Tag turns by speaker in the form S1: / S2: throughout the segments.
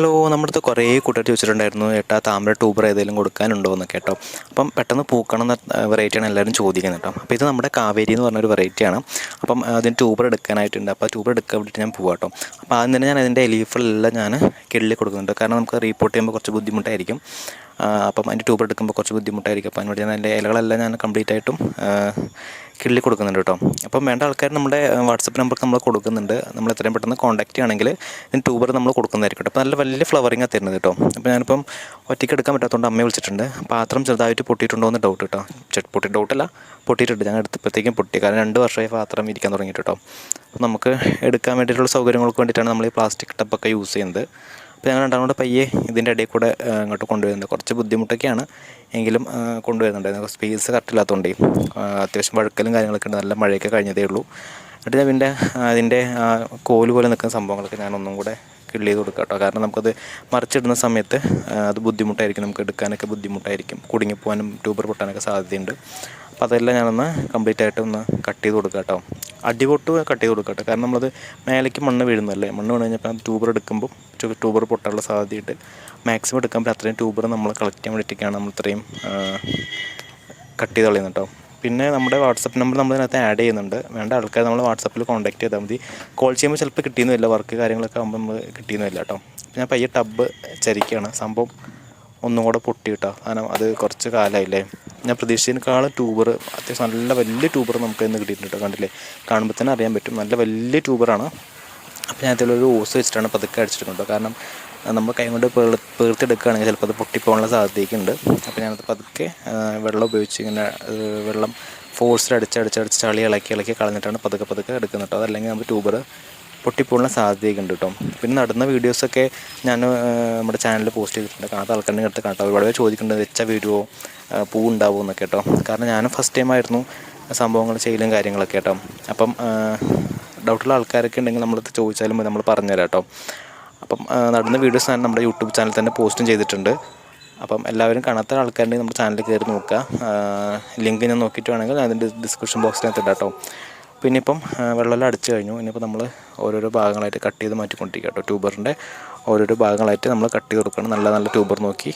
S1: Hello നമ്മുടെ അടുത്ത് കുറേ കൂട്ടുകാർ ചോദിച്ചിട്ടുണ്ടായിരുന്നു ഏട്ടാ താമര ട്യൂബർ ഏതെങ്കിലും കൊടുക്കാനുണ്ടോ എന്നൊക്കെ കേട്ടോ? അപ്പം പെട്ടെന്ന് പൂക്കണം എന്ന വെറൈറ്റിയാണ് എല്ലാവരും ചോദിക്കുന്നത് കേട്ടോ. അപ്പോൾ ഇത് നമ്മുടെ കാവേരി എന്ന് പറഞ്ഞൊരു വെറൈറ്റിയാണ് അപ്പം അതിന് ട്യൂബർ എടുക്കാനായിട്ടുണ്ട്. അപ്പോൾ ട്യൂബർ എടുക്കാൻ വേണ്ടിയിട്ട് ഞാൻ പോവാം കേട്ടോ. അപ്പോൾ ആദ്യം തന്നെ ഞാൻ അതിന്റെ എലീഫിലെല്ലാം ഞാൻ കിള്ളി കൊടുക്കുന്നുണ്ട്. കാരണം നമുക്ക് റീപ്പോർട്ട് ചെയ്യുമ്പോൾ കുറച്ച് ബുദ്ധിമുട്ടായിരിക്കും. അപ്പം അതിന്റെ ട്യൂബർ എടുക്കുമ്പോൾ കുറച്ച് ബുദ്ധിമുട്ടായിരിക്കും. അപ്പോൾ അതിനുവേണ്ടി ഞാൻ അതിന്റെ ഇലകളെല്ലാം ഞാൻ കംപ്ലീറ്റ് ആയിട്ടും കിള്ളി കൊടുക്കുന്നുണ്ട് കേട്ടോ. അപ്പം വേണ്ട ആൾക്കാർ നമ്മുടെ വാട്സപ്പ് നമ്പർക്ക് നമ്മൾ കൊടുക്കുന്നുണ്ട്. നമ്മൾ എത്രയും പെട്ടെന്ന് കോൺടാക്ട് ചെയ്യുകയാണെങ്കിൽ ഇതിന് ട്യൂബർ നമ്മൾ കൊടുക്കുന്നതായിരിക്കും അപ്പോൾ നല്ല വലിയ ഫ്ലവറിങ്ങാണ് തരുന്നത് കേട്ടോ. അപ്പോൾ ഞാനിപ്പം ഒറ്റയ്ക്ക് എടുക്കാൻ പറ്റാത്തതുകൊണ്ട് അമ്മയെ വിളിച്ചിട്ടുണ്ട്. പാത്രം ചെറുതായിട്ട് പൊട്ടിയിട്ടുണ്ടോ എന്ന് ഡൗട്ട് കേട്ടോ പൊട്ടി ഡൗട്ടല്ല പൊട്ടിയിട്ടുണ്ട്. ഞാൻ എടുത്തപ്പോഴത്തേക്കും പൊട്ടി. കാരണം രണ്ട് വർഷമായി പാത്രം ഇരിക്കാൻ തുടങ്ങിയിട്ട് കേട്ടോ. അപ്പോൾ നമുക്ക് എടുക്കാൻ വേണ്ടിയിട്ടുള്ള സൗകര്യങ്ങൾക്ക് വേണ്ടിയിട്ടാണ് നമ്മൾ ഈ പ്ലാസ്റ്റിക് ടപ്പൊക്കെ യൂസ് ചെയ്യുന്നത്. അപ്പോൾ ഞങ്ങൾ രണ്ടാം കൂടെ പയ്യെ ഇതിന്റെ ഇടയിൽ കൂടെ അങ്ങോട്ട് കൊണ്ടുവരുന്നുണ്ട് കുറച്ച് ബുദ്ധിമുട്ടൊക്കെയാണ്. എങ്കിലും കൊണ്ടുവരുന്നുണ്ടായിരുന്നു. സ്പേസ് കറക്റ്റ് ഇല്ലാത്തതുകൊണ്ടേ അത്യാവശ്യം വഴുക്കലും കാര്യങ്ങളൊക്കെ ഉണ്ട്. നല്ല മഴയൊക്കെ കഴിഞ്ഞതേ ഉള്ളൂ. എന്നിട്ട് ഞാൻ പിന്നെ അതിന്റെ കോൽ പോലെ നിൽക്കുന്ന സംഭവങ്ങളൊക്കെ ഞാൻ ഒന്നും കൂടെ കിള്ളി ചെയ്ത് കൊടുക്കാം കേട്ടോ. കാരണം നമുക്കത് മറിച്ചിടുന്ന സമയത്ത് അത് ബുദ്ധിമുട്ടായിരിക്കും. നമുക്ക് എടുക്കാനൊക്കെ ബുദ്ധിമുട്ടായിരിക്കും. കുടുങ്ങിപ്പോകാനും ട്യൂബർ പൊട്ടാനൊക്കെ സാധ്യതയുണ്ട്. അപ്പോൾ അതെല്ലാം ഞാനൊന്ന് കംപ്ലീറ്റ് ആയിട്ട് ഒന്ന് കട്ട് ചെയ്ത് കൊടുക്കാം കേട്ടോ അടിപൊട്ട് കട്ട് ചെയ്ത് കൊടുക്കാം കേട്ടോ കാരണം നമ്മളത് മേലേക്ക് മണ്ണ് വീഴുന്നതല്ലേ? മണ്ണ് വീണ് കഴിഞ്ഞപ്പോൾ ട്യൂബർ എടുക്കുമ്പോൾ ട്യൂബർ പൊട്ടാനുള്ള സാധ്യതയുണ്ട്. മാക്സിമം എടുക്കാൻ അത്രയും ട്യൂബർ നമ്മൾ കളക്ട് ചെയ്യാൻ വേണ്ടിയിട്ടൊക്കെയാണ് നമ്മൾ ഇത്രയും കട്ട് ചെയ്ത് കളയുന്നത് കേട്ടോ പിന്നെ നമ്മുടെ വാട്സപ്പ് നമ്പർ നമ്മൾ ഇതിനകത്ത് ആഡ് ചെയ്യുന്നുണ്ട്. വേണ്ട ആൾക്കാർ നമ്മൾ വാട്സപ്പിൽ കോൺടാക്ട് ചെയ്താൽ മതി. കോൾ ചെയ്യുമ്പോൾ ചിലപ്പോൾ കിട്ടിയെന്നില്ല വർക്ക് കാര്യങ്ങളൊക്കെ ആകുമ്പോൾ നമ്മൾ കിട്ടിയെന്നില്ല കേട്ടോ ഞാൻ പയ്യെ ടബ് ചരിക്കുകയാണ് സംഭവം ഒന്നും കൂടെ പൊട്ടി കിട്ടാം കാരണം അത് കുറച്ച് കാലമായില്ലേ ഞാൻ പ്രതീക്ഷിച്ചതിനേക്കാളും ട്യൂബർ അത്യാവശ്യം നല്ല വലിയ ട്യൂബർ നമുക്ക് ഇന്ന് കിട്ടിയിട്ടുണ്ട് കേട്ടോ കണ്ടില്ലേ? കാണുമ്പോൾ തന്നെ അറിയാൻ പറ്റും. നല്ല വലിയ ട്യൂബറാണ് അപ്പോൾ ഞാൻ അതിലൊരു ഓസ് വെച്ചിട്ടാണ് പതുക്കെ അടിച്ചിട്ടുണ്ട് കാരണം നമ്മൾ കൈ കൊണ്ട് പേർ പേർത്തെടുക്കുകയാണെങ്കിൽ ചിലപ്പോൾ അത് പൊട്ടിപ്പോകാനുള്ള സാധ്യതയൊക്കെയുണ്ട്. അപ്പോൾ ഞാനത് പതുക്കെ വെള്ളം ഉപയോഗിച്ച് ഇങ്ങനെ വെള്ളം ഫോഴ്സിൽ അടിച്ചടിച്ചടിച്ച് അടിച്ച് അടിച്ച് ചളി ഇളക്കി ഇളക്കി കളഞ്ഞിട്ടാണ് പതുക്കെ പതുക്കെ എടുക്കുന്നത് കേട്ടോ. അതല്ലെങ്കിൽ നമുക്ക് ട്യൂബർ പൊട്ടിപ്പോകാനുള്ള സാധ്യതയൊക്കെ ഉണ്ട് കേട്ടോ. പിന്നെ നടന്ന വീഡിയോസൊക്കെ ഞാൻ നമ്മുടെ ചാനലിൽ പോസ്റ്റ് ചെയ്തിട്ടുണ്ട്. കാണാത്ത ആൾക്കാരുടെ അടുത്ത് കാണാം. ഒരുപാട് പേര് ചോദിക്കുന്നുണ്ട് വെച്ച വീഡിയോ പൂ ഉണ്ടാവുമെന്നൊക്കെ കേട്ടോ. കാരണം ഞാനും ഫസ്റ്റ് ടൈം ആയിരുന്നു സംഭവങ്ങൾ ചെയ്യലും കാര്യങ്ങളൊക്കെ കേട്ടോ. അപ്പം ഡൗട്ടുള്ള ആൾക്കാരൊക്കെ ഉണ്ടെങ്കിൽ നമ്മളത് ചോദിച്ചാലും നമ്മൾ പറഞ്ഞുതരാം കേട്ടോ. അപ്പം നടന്ന വീഡിയോസ് ഞാൻ നമ്മുടെ യൂട്യൂബ് ചാനലിൽ തന്നെ പോസ്റ്റും ചെയ്തിട്ടുണ്ട്. അപ്പം എല്ലാവരും കാണാത്ത ആൾക്കാരുണ്ടെങ്കിൽ നമ്മുടെ ചാനൽ കയറി നോക്കുക. ലിങ്ക് ഞാൻ നോക്കിയിട്ട് വേണമെങ്കിൽ അതിന്റെ ഡിസ്ക്രിപ്ഷൻ ബോക്സിനകത്ത് ഇടാം കേട്ടോ. പിന്നെ ഇപ്പം വെള്ളമെല്ലാം അടിച്ചു കഴിഞ്ഞു. ഇനിയിപ്പോൾ നമ്മൾ ഓരോരോ ഭാഗങ്ങളായിട്ട് കട്ട് ചെയ്ത് മാറ്റിക്കൊണ്ടിരിക്കുക കേട്ടോ ട്യൂബറിന്റെ. ഓരോരോ ഭാഗങ്ങളായിട്ട് നമ്മൾ കട്ട് ചെയ്ത് കൊടുക്കണം നല്ല നല്ല ട്യൂബർ നോക്കി.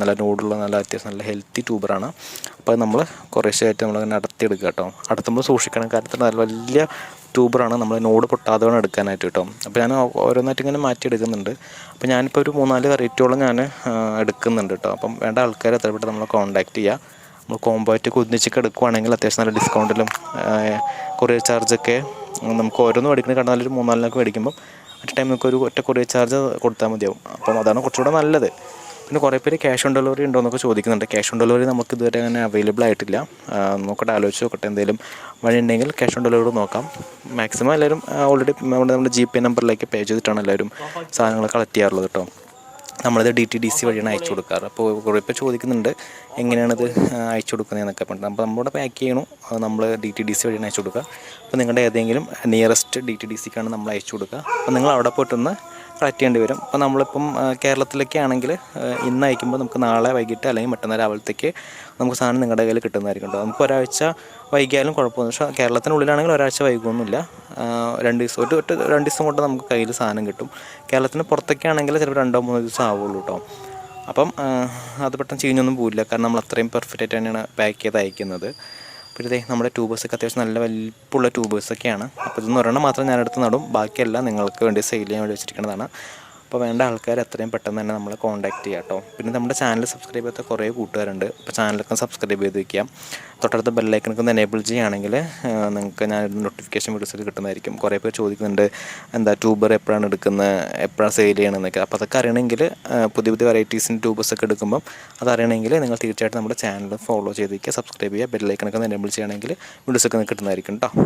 S1: നല്ല നോടുള്ള നല്ല അത്യാവശ്യം നല്ല ഹെൽത്തി ട്യൂബറാണ്. അപ്പോൾ നമ്മൾ കുറേശ്ശായിട്ട് നമ്മൾ അടത്തിയെടുക്കുക കേട്ടോ. അടത്തുമ്പോൾ സൂക്ഷിക്കണം. കാര്യത്തിൽ നല്ല വലിയ ട്യൂബറാണ്. നമ്മൾ നോട് പൊട്ടാതെ വേണം എടുക്കാനായിട്ട് കേട്ടോ. അപ്പോൾ ഞാൻ ഓരോന്നായിട്ട് ഇങ്ങനെ മാറ്റി എടുക്കുന്നുണ്ട് അപ്പോൾ ഞാനിപ്പോൾ ഒരു മൂന്നാൽ വെറൈറ്റിയോളം ഞാൻ എടുക്കുന്നുണ്ട് കേട്ടോ. അപ്പം വേണ്ട ആൾക്കാർ എത്ര പെട്ടെന്ന് നമ്മളെ കോൺടാക്റ്റ് ചെയ്യുക. നമ്മൾ കോംബോ ആയിട്ട് കുതിച്ചൊക്കെ എടുക്കുവാണെങ്കിൽ അത്യാവശ്യം നല്ല ഡിസ്കൗണ്ടിലും കൊറിയർ ചാർജൊക്കെ നമുക്ക് ഓരോന്നും മേടിക്കണ കണ്ടാൽ ഒരു മൂന്നാലിനൊക്കെ മേടിക്കുമ്പോൾ അറ്റ് ടൈം നമുക്ക് ഒരു ഒറ്റ കൊറിയർ ചാർജ് കൊടുത്താൽ മതിയാവും. അപ്പം അതാണ് കുറച്ചുകൂടെ നല്ലത്. പിന്നെ കുറേ പേര് ക്യാഷ് ഓൺ ഡെലിവറി ഉണ്ടോ എന്നൊക്കെ ചോദിക്കുന്നുണ്ട്. ക്യാഷ് ഓൺ ഡെലിവറി നമുക്ക് ഇതുവരെ അങ്ങനെ അവൈലബിൾ ആയിട്ടില്ല. നോക്കട്ടെ ആലോചിച്ച് നോക്കട്ടെ എന്തെങ്കിലും വഴി ഉണ്ടെങ്കിൽ ക്യാഷ് ഓൺ ഡെലിവറി നോക്കാം. മാക്സിമം എല്ലാവരും ഓൾറെഡി നമ്മുടെ നമ്മുടെ ജി പേ നമ്പറിലേക്ക് പേ ചെയ്തിട്ടാണ് എല്ലാവരും സാധനങ്ങൾ കളക്ട് ചെയ്യാറുള്ളത് കേട്ടോ നമ്മളിത് ഡി ടി ഡി സി വഴിയാണ് അയച്ചു കൊടുക്കാറ്. അപ്പോൾ കുറേ ഇപ്പോൾ ചോദിക്കുന്നുണ്ട് എങ്ങനെയാണിത് അയച്ചു കൊടുക്കുന്നതെന്നൊക്കെ പറഞ്ഞിട്ട്. അപ്പോൾ നമ്മളിവിടെ പാക്ക് ചെയ്യണു. നമ്മൾ ഡി ടി ഡി സി വഴിയാണ് അയച്ചു കൊടുക്കുക. അപ്പോൾ നിങ്ങളുടെ ഏതെങ്കിലും നിയറസ്റ്റ് ഡി ടി ഡി സിക്കാണ് നമ്മൾ അയച്ചു കൊടുക്കുക. അപ്പോൾ നിങ്ങൾ അവിടെ പോയിട്ടൊന്ന് കളക്ട് ചെയ്യേണ്ടി വരും. അപ്പോൾ നമ്മളിപ്പം കേരളത്തിലൊക്കെ ആണെങ്കിൽ ഇന്ന് അയക്കുമ്പോൾ നമുക്ക് നാളെ വൈകിട്ട് അല്ലെങ്കിൽ മറ്റന്നാൾ രാവിലത്തേക്ക് നമുക്ക് സാധനം നിങ്ങളുടെ കയ്യിൽ കിട്ടുന്നതായിരിക്കും കേട്ടോ. നമുക്ക് ഒരാഴ്ച വൈകിയാലും കുഴപ്പമൊന്നും പക്ഷേ കേരളത്തിനുള്ളിലാണെങ്കിൽ ഒരാഴ്ച വൈകുമൊന്നുമില്ല രണ്ട് ദിവസം ഒരു രണ്ട് ദിവസം കൊണ്ട് നമുക്ക് കയ്യിൽ സാധനം കിട്ടും. കേരളത്തിന് പുറത്തൊക്കെ ആണെങ്കിൽ ചിലപ്പോൾ രണ്ടോ മൂന്നോ ദിവസം ആവുള്ളൂ കേട്ടോ. അപ്പം അത് പെട്ടെന്ന് ചീഞ്ഞൊന്നും പോവില്ല. കാരണം നമ്മൾ അത്രയും പെർഫെക്റ്റ് ആയിട്ട് തന്നെയാണ് പാക്ക് ചെയ്ത് അയക്കുന്നത്. പിന്നെ ദേ നമ്മുടെ ട്യൂബേഴ്സൊക്കെ അത്യാവശ്യം നല്ല വലിപ്പമുള്ള ട്യൂബേഴ്സൊക്കെയാണ് അപ്പോൾ ഇതൊന്നും ഒരെണ്ണം മാത്രം ഞാനെടുത്ത് നടും. ബാക്കിയെല്ലാം നിങ്ങൾക്ക് വേണ്ടി സെയിൽ ചെയ്യാൻ വേണ്ടി വെച്ചിരിക്കുന്നതാണ്. അപ്പോൾ വേണ്ട ആൾക്കാർ എത്രയും പെട്ടെന്ന് തന്നെ നമ്മളെ കോൺടാക്ട് ചെയ്യുക കേട്ടോ പിന്നെ നമ്മുടെ ചാനൽ സബ്സ്ക്രൈബ് ചെയ്യാത്ത കുറേ കൂട്ടുകാരുണ്ട്. അപ്പോൾ ചാനലൊക്കെ സബ്സ്ക്രൈബ് ചെയ്ത് വയ്ക്കാം തൊട്ടടുത്ത ബെല്ലൈക്കനൊക്കെ എനേബിൾ ചെയ്യുകയാണെങ്കിൽ നിങ്ങൾക്ക് ഞാൻ നോട്ടിഫിക്കേഷൻ വീഡിയോസ് കിട്ടുന്നതായിരിക്കും. കുറേ പേർ ചോദിക്കുന്നുണ്ട് എന്താ ട്യൂബർ എപ്പോഴാണ് എടുക്കുന്നത്? എപ്പോഴാണ് സെയിൽ ചെയ്യണമെന്നൊക്കെ അപ്പോൾ അതൊക്കെ അറിയണമെങ്കിൽ പുതിയ പുതിയ വെറൈറ്റീസിന്റെ ട്യൂബേഴ്സൊക്കെ എടുക്കുമ്പം അതറിയണമെങ്കിൽ നിങ്ങൾ തീർച്ചയായിട്ടും നമ്മുടെ ചാനൽ ഫോളോ ചെയ്ത് വയ്ക്കുക സബ്സ്ക്രൈബ് ചെയ്യുക ബെല്ലൈക്കനൊക്കെ എനേബിൾ ചെയ്യുകയാണെങ്കിൽ വീഡിയോസൊക്കെ കിട്ടുന്നതായിരിക്കും കേട്ടോ